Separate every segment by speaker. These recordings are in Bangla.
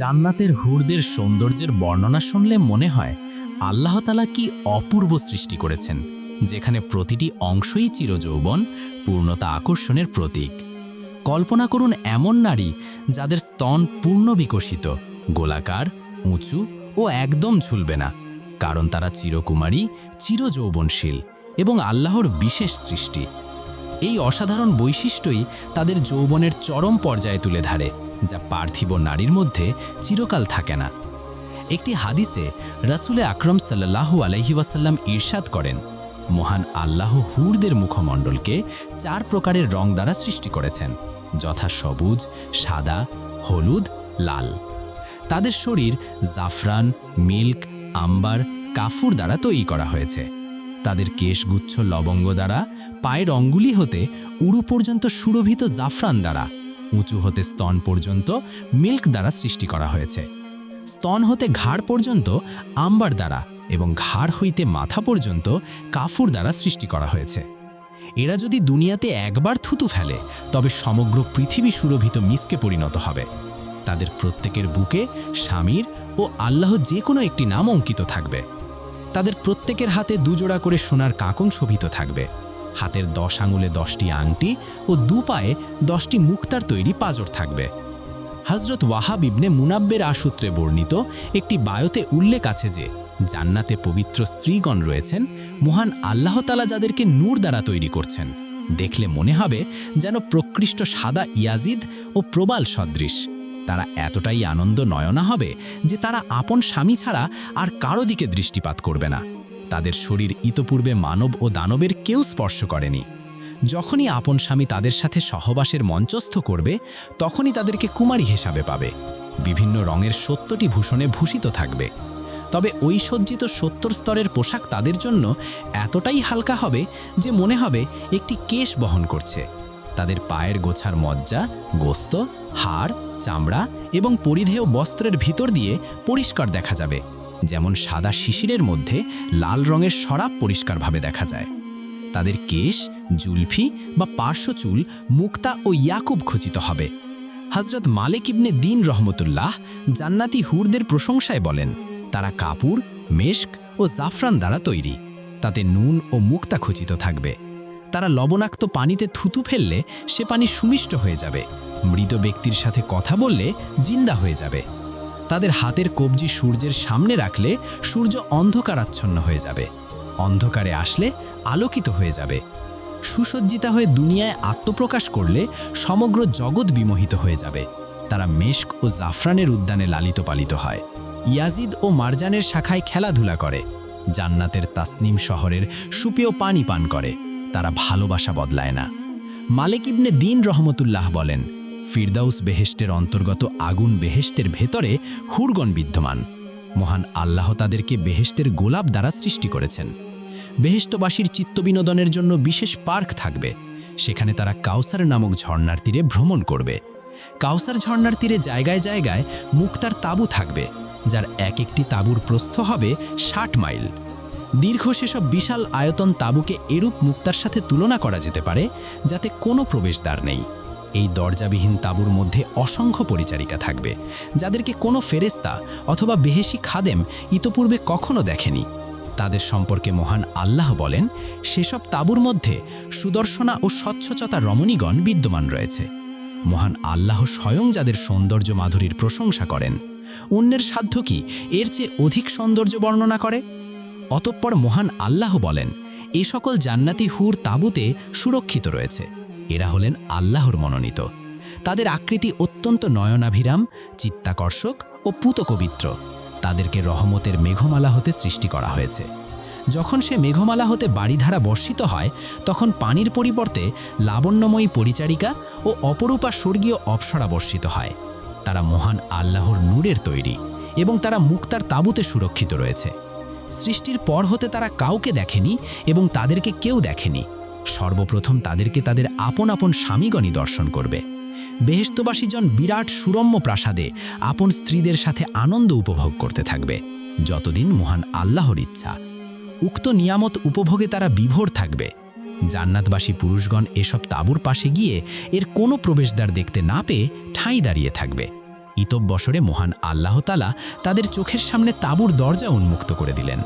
Speaker 1: জান্নাতের হুরদের সৌন্দর্যের বর্ণনা শুনলে মনে হয়, আল্লাহ তালা কি অপূর্ব সৃষ্টি করেছেন, যেখানে প্রতিটি অংশই চিরযৌবন, পূর্ণতা আকর্ষণের প্রতীক। কল্পনা করুন এমন নারী যাদের স্তন পূর্ণ বিকশিত, গোলাকার, উঁচু ও একদম ঝুলবে না, কারণ তারা চিরকুমারী, চিরযৌবনশীল এবং আল্লাহর বিশেষ সৃষ্টি। এই অসাধারণ বৈশিষ্ট্যই তাদের যৌবনের চরম পর্যায়ে তুলে ধরে। যা পার্থিব নারীর মধ্যে চিরকাল থাকে না। একটি হাদিসে রাসুলে আকরম সাল্লাহু আলহি ওয়াসাল্লাম ঈর্ষাদ করেন, মহান আল্লাহ হুরদের মুখমণ্ডলকে চার প্রকারের রং দ্বারা সৃষ্টি করেছেন, যথা সবুজ, সাদা, হলুদ, লাল। তাদের শরীর জাফরান, মিল্ক, আম্বার, কাফুর দ্বারা তৈরি করা হয়েছে। তাদের কেশগুচ্ছ লবঙ্গ দ্বারা পায়ের অঙ্গুলি হতে উড়ু পর্যন্ত সুরভিত জাফরান দ্বারা উঁচু হতে স্তন পর্যন্ত মিল্ক দ্বারা সৃষ্টি করা হয়েছে। স্তন হতে ঘাড় পর্যন্ত আম্বার দ্বারা এবং ঘাড় হইতে মাথা পর্যন্ত কাফুর দ্বারা সৃষ্টি করা হয়েছে। এরা যদি দুনিয়াতে একবার থুতু ফেলে, তবে সমগ্র পৃথিবী সুরভিত মিসকে পরিণত হবে। তাদের প্রত্যেকের বুকে স্বামীর ও আল্লাহ যে কোনো একটি নাম অঙ্কিত থাকবে। তাদের প্রত্যেকের হাতে দুজোড়া করে সোনার কাকন শোভিত থাকবে। হাতের দশ আঙুলে দশটি আংটি ও দু পায়ে দশটি মুক্তার তৈরি পাজর থাকবে। হজরত ওয়াহাব ইবনে মুনাব্বের আসূত্রে বর্ণিত একটি বায়তে উল্লেখ আছে যে, জান্নাতে পবিত্র স্ত্রীগণ রয়েছেন, মহান আল্লাহতালা যাদেরকে নূর দ্বারা তৈরি করছেন। দেখলে মনে হবে যেন প্রকৃষ্ট সাদা ইয়াজিদ ও প্রবাল সদৃশ। তারা এতটাই আনন্দ নয়না হবে যে তারা আপন স্বামী ছাড়া আর কারও দিকে দৃষ্টিপাত করবে না। তাদের শরীর ইতপূর্বে মানব ও দানবের কেউ স্পর্শ করেনি। যখনই আপন স্বামী তাদের সাথে সহবাসের মঞ্চস্থ করবে, তখনই তাদেরকে কুমারী হিসাবে পাবে। বিভিন্ন রঙের সত্যটি ভূষণে ভূষিত থাকবে। তবে ওই সজ্জিত সত্তর স্তরের পোশাক তাদের জন্য এতটাই হালকা হবে যে মনে হবে একটি কেশ বহন করছে। তাদের পায়ের গোছার মজ্জা, গোস্ত, হাড়, চামড়া এবং পরিধেয় বস্ত্রের ভিতর দিয়ে পরিষ্কার দেখা যাবে। যেমন সাদা শিশিরের মধ্যে লাল রঙের সরাব পরিষ্কারভাবে দেখা যায়। তাদের কেশ, জুলফি বা পার্শ্বচুল মুক্তা ও ইয়াকুব খচিত হবে। হজরত মালিক ইবনে দিন রহমতুল্লাহ জান্নাতি হুরদের প্রশংসায় বলেন, তারা কাপুর মেশক ও জাফরান দ্বারা তৈরি। তাতে নুন ও মুক্তা খচিত থাকবে। তারা লবণাক্ত পানিতে থুতু ফেললে সে পানি সুমিষ্ট হয়ে যাবে। মৃত ব্যক্তির সাথে কথা বললে জিন্দা হয়ে যাবে। তাদের হাতের কবজি সূর্যের সামনে রাখলে সূর্য অন্ধকারাচ্ছন্ন হয়ে যাবে। অন্ধকারে আসলে আলোকিত হয়ে যাবে। সুসজ্জিতা হয়ে দুনিয়ায় আত্মপ্রকাশ করলে সমগ্র জগৎ বিমোহিত হয়ে যাবে। তারা মেশক ও জাফরানের উদ্যানে লালিত পালিত হয়। ইয়াজিদ ও মারজানের শাখায় খেলাধুলা করে। জান্নাতের তাসনিম শহরের সুপেয় পানি পান করে। তারা ভালোবাসা বদলায় না। মালিক ইবনে দিন রহমতুল্লাহ বলেন ফিরদাউস বেহেস্টের অন্তর্গত আগুন বেহেস্টের ভেতরে হুরগণ বিদ্যমান। মহান আল্লাহ তাদেরকে বেহেস্টের গোলাপ দ্বারা সৃষ্টি করেছেন। বেহেষ্টবাসীর চিত্তবিনোদনের জন্য বিশেষ পার্ক থাকবে। সেখানে তারা কাউসার নামক ঝর্ণার তীরে ভ্রমণ করবে। কাউসার ঝর্ণার তীরে জায়গায় জায়গায় মুক্তার তাঁবু থাকবে, যার এক একটি তাঁবুর প্রস্থ হবে ষাট মাইল। দীর্ঘ সেসব বিশাল আয়তন তাঁবুকে এরূপ মুক্তার সাথে তুলনা করা যেতে পারে, যাতে কোনো প্রবেশদ্বার নেই। এই দরজাবিহীন তাঁবুর মধ্যে অসংখ্য পরিচারিকা থাকবে, যাদেরকে কোনো ফেরেস্তা অথবা বেহেশি খাদেম ইতপূর্বে কখনো দেখেনি। তাদের সম্পর্কে মহান আল্লাহ বলেন, সেসব তাঁবুর মধ্যে সুদর্শনা ও স্বচ্ছচতা রমণীগণ বিদ্যমান রয়েছে। মহান আল্লাহ স্বয়ং যাদের সৌন্দর্য মাধুরীর প্রশংসা করেন, অন্যের সাধ্য কি এর চেয়ে অধিক সৌন্দর্য বর্ণনা করে? অতঃপর মহান আল্লাহ বলেন, এ সকল জান্নাতি হুর তাঁবুতে সুরক্ষিত রয়েছে। এরা হলেন আল্লাহর মনোনীত। তাদের আকৃতি অত্যন্ত নয়নাভিরাম, চিত্তাকর্ষক ও পুতকবিত্র। তাদেরকে রহমতের মেঘমালা হতে সৃষ্টি করা হয়েছে। যখন সে মেঘমালা হতে বাড়িধারা বর্ষিত হয়, তখন পানির পরিবর্তে লাবণ্যময়ী পরিচারিকা ও অপরূপা স্বর্গীয় অপসরা বর্ষিত হয়। তারা মহান আল্লাহর নূরের তৈরি এবং তারা মুক্তার তাঁবুতে সুরক্ষিত রয়েছে। সৃষ্টির পর হতে তারা কাউকে দেখেনি এবং তাদেরকে কেউ দেখেনি। সর্বপ্রথম তাদেরকে তাদের আপন আপন স্বামীগণই দর্শন করবে। বেহেস্তবাসীজন বিরাট সুরম্য প্রাসাদে আপন স্ত্রীদের সাথে আনন্দ উপভোগ করতে থাকবে, যতদিন মহান আল্লাহর ইচ্ছা। উক্ত নিয়ামত উপভোগে তারা বিভোর থাকবে। জান্নাতবাসী পুরুষগণ এসব তাঁবুর পাশে গিয়ে এর কোনো প্রবেশদ্বার দেখতে না পেয়ে ঠাঁই দাঁড়িয়ে থাকবে। ইতব্বসরে মহান আল্লাহতালা তাদের চোখের সামনে তাঁবুর দরজা উন্মুক্ত করে দিলেন।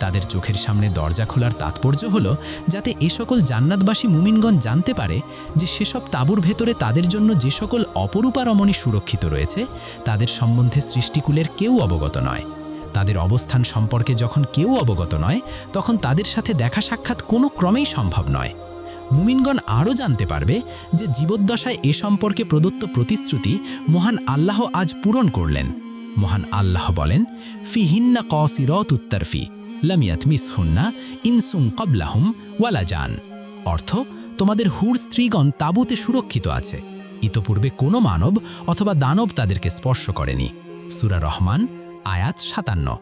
Speaker 1: তাদের চোখের সামনে দরজা খোলার তাৎপর্য হল যাতে এ সকল জান্নাতবাসী মুমিনগণ জানতে পারে যে সেসব তাঁবুর ভেতরে তাদের জন্য যে সকল অপরূপা রমণী সুরক্ষিত রয়েছে, তাদের সম্বন্ধে সৃষ্টিকুলের কেউ অবগত নয়। তাদের অবস্থান সম্পর্কে যখন কেউ অবগত নয়, তখন তাদের সাথে দেখা সাক্ষাৎ কোনো ক্রমেই সম্ভব নয়। মুমিনগণ আরও জানতে পারবে যে জীবদ্দশায় এ সম্পর্কে প্রদত্ত প্রতিশ্রুতি মহান আল্লাহ আজ পূরণ করলেন। মহান আল্লাহ বলেন ফি হিন্না কসিরত উত্তরফি লামিয়াত মিস হুন্না ইনসুম কবলাহুম ওয়ালা জান। অর্থ, তোমাদের হুর স্ত্রীগণ তাঁবুতে সুরক্ষিত আছে। ইতপূর্বে কোনো মানব অথবা দানব তাদেরকে স্পর্শ করেনি। সুরা রহমান, আয়াত সাতান্ন।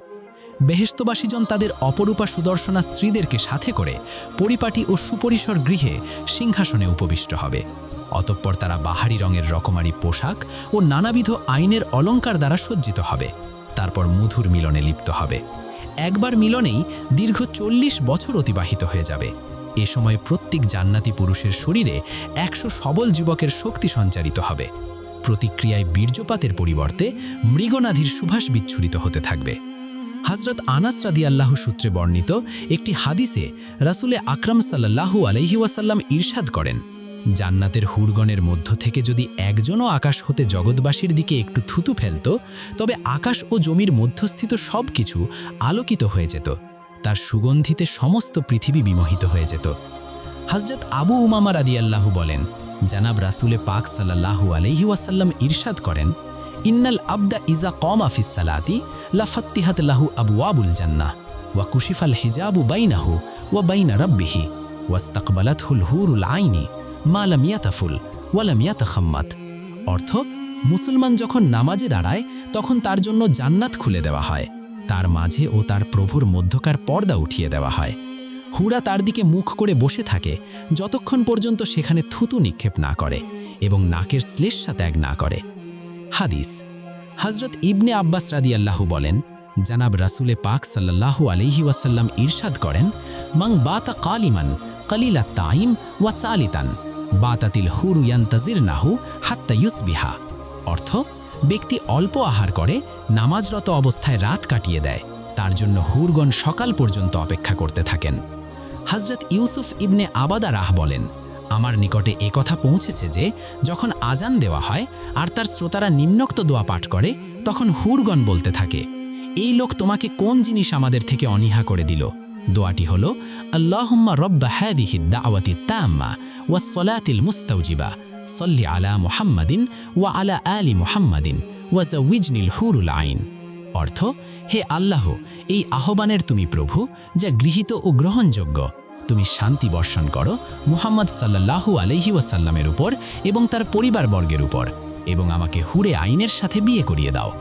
Speaker 1: বেহেস্তবাসীজন তাদের অপরূপা সুদর্শনা স্ত্রীদেরকে সাথে করে পরিপাটি ও সুপরিসর গৃহে সিংহাসনে উপবিষ্ট হবে। অতঃপর তারা বাহারি রঙের রকমারি পোশাক ও নানাবিধ আইনের অলঙ্কার দ্বারা সজ্জিত হবে। তারপর মধুর মিলনে লিপ্ত হবে। একবার মিলনেই দীর্ঘ চল্লিশ বছর অতিবাহিত হয়ে যাবে। এ সময় প্রত্যেক জান্নাতি পুরুষের শরীরে একশো সবল যুবকের শক্তি সঞ্চারিত হবে। প্রতিক্রিয়ায় বীর্যপাতের পরিবর্তে মৃগনাধির সুভাষ বিচ্ছুরিত হতে থাকবে। হজরত আনাস রাদি আল্লাহ সূত্রে বর্ণিত একটি হাদিসে রাসুলে আকরাম সাল্লাহু আলহি ওয়াসাল্লাম ঈর্ষাদ করেন জান্নাতের হুরগণের মধ্য থেকে যদি একজনও আকাশ হতে জগৎবাসীর দিকে একটু থুতু ফেলত, তবে আকাশ ও জমির মধ্যস্থিত সব কিছু আলোকিত হয়ে যেত। তার সুগন্ধিতে সমস্ত পৃথিবী বিমোহিত হয়ে যেত। হজরত আবু উমামা রাদি আল্লাহ বলেন, জানাব রাসুলে পাক সাল্লাহু আলহি ওয়াসাল্লাম ইরশাদ করেন, ইন্নাল আবদা ইজা কম আফিস সালাতি লাফাত্তিহাত লাহু আবওয়াবুল জান্না ওয়া কুশিফাল হিজাবু বাইনাহু ওয়া বাইনা রাব্বিহি ওয়াস্তাকবালাতহুল হুরুল আইনি। মালাম ইয়াতাফুল ওয়ালাম ইয়াতাখাম্মাত অর্থ, মুসলমান যখন নামাজে দাঁড়ায়, তখন তার জন্য জান্নাত খুলে দেওয়া হয়। তার মাঝে ও তার প্রভুর মধ্যকার পর্দা উঠিয়ে দেওয়া হয়। হুড়া তার দিকে মুখ করে বসে থাকে, যতক্ষণ পর্যন্ত সেখানে থুতু নিক্ষেপ না করে এবং নাকের শ্লেষা ত্যাগ না করে। হাদিস হজরত ইবনে আব্বাস রাদিয়াল্লাহু বলেন, জানাব রাসুলে পাক সাল্লাল্লাহু আলহি ওয়াসাল্লাম ঈর্ষাদ করেন মাং বাতা কালিমান কালিলা তাইম ওয়া সালিতান। বাতাতিল হুরু ইয়ান্তাজির নাহু হাত্তা ইউসবিহা। অর্থ, ব্যক্তি অল্প আহার করে, নামাজরত অবস্থায় রাত কাটিয়ে দেয়। তার জন্য হুরগণ সকাল পর্যন্ত অপেক্ষা করতে থাকেন। হজরত ইউসুফ ইবনে আবাদা রাহ বলেন, আমার নিকটে কথা পৌঁছেছে যে, যখন আজান দেওয়া হয় আর তার শ্রোতারা নিম্নোক্ত দোয়া পাঠ করে, তখন হুরগণ বলতে থাকে, এই লোক তোমাকে কোন জিনিস আমাদের থেকে অনীহা করে দিল দোয়াটি হল, আল্লাহুম্মা রব্বা হ্যাদিহি দাওয়াতি তাম্মা ওয়া সলাতিল মুস্তাউজিবা সল্লি আলা মুহাম্মাদিন ওয়া আলা আলি মুহাম্মাদিন ওয়া জাউইজনিল হুরুল আইন। অর্থ, হে আল্লাহ, এই আহ্বানের তুমি প্রভু, যা গৃহীত ও গ্রহণযোগ্য। তুমি শান্তি বর্ষণ করো মুহাম্মদ সাল্লাল্লাহু আলহি ওয়াসাল্লামের উপর এবং তার পরিবারবর্গের উপর এবং আমাকে হুরে আইনের সাথে বিয়ে করিয়ে দাও।